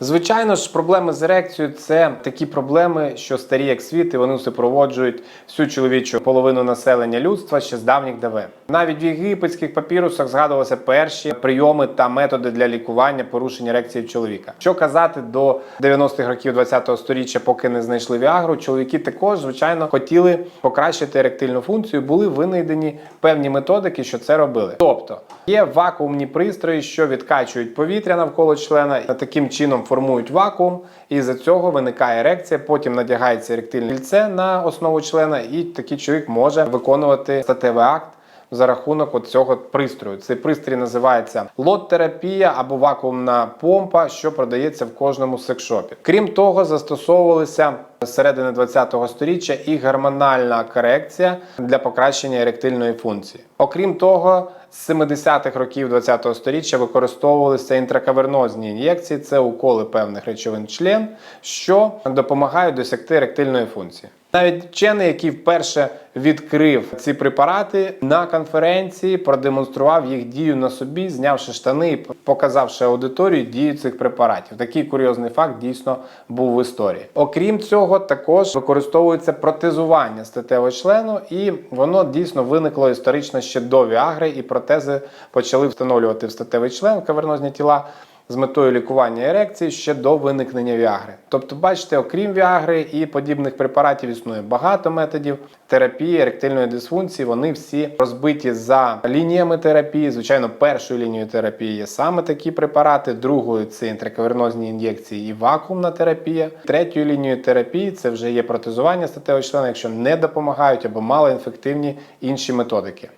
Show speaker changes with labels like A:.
A: Звичайно ж, проблеми з ерекцією це такі проблеми, що старі як світ, і вони супроводжують всю чоловічу половину населення людства ще з давніх давен. Навіть в єгипетських папірусах згадувалися перші прийоми та методи для лікування порушень ерекції чоловіка. Що казати до 90-х років 20-го сторіччя, поки не знайшли Віагру, чоловіки також звичайно хотіли покращити еректильну функцію. Були винайдені певні методики, що це робили. Тобто є вакуумні пристрої, що відкачують повітря навколо члена, та таким чином формують вакуум, і з цього виникає ерекція. Потім надягається еректильне кільце на основу члена, і такий чоловік може виконувати статевий акт. За рахунок от цього пристрою. Цей пристрій називається лот-терапія або вакуумна помпа, що продається в кожному секшопі. Крім того, застосовувалися середини 20-го сторіччя і гормональна корекція для покращення еректильної функції. Окрім того, з 70-х років 20-го сторіччя використовувалися інтракавернозні ін'єкції, це уколи певних речовин член, що допомагають досягти еректильної функції. Навіть вчений, який вперше відкрив ці препарати на конференції, продемонстрував їх дію на собі, знявши штани і показавши аудиторії дію цих препаратів. Такий курйозний факт дійсно був в історії. Окрім цього, також використовується протезування статевого члену, і воно дійсно виникло історично ще до Віагри, і протези почали встановлювати в статевий член кавернозні тіла з метою лікування ерекції ще до виникнення Віагри. Тобто, бачите, окрім Віагри і подібних препаратів існує багато методів терапії еректильної дисфункції. Вони всі розбиті за лініями терапії. Звичайно, першою лінією терапії є саме такі препарати, другою це інтракавернозні ін'єкції і вакуумна терапія. Третьою лінією терапії це вже є протезування статевого члена, якщо не допомагають або малоінфективні інші методики.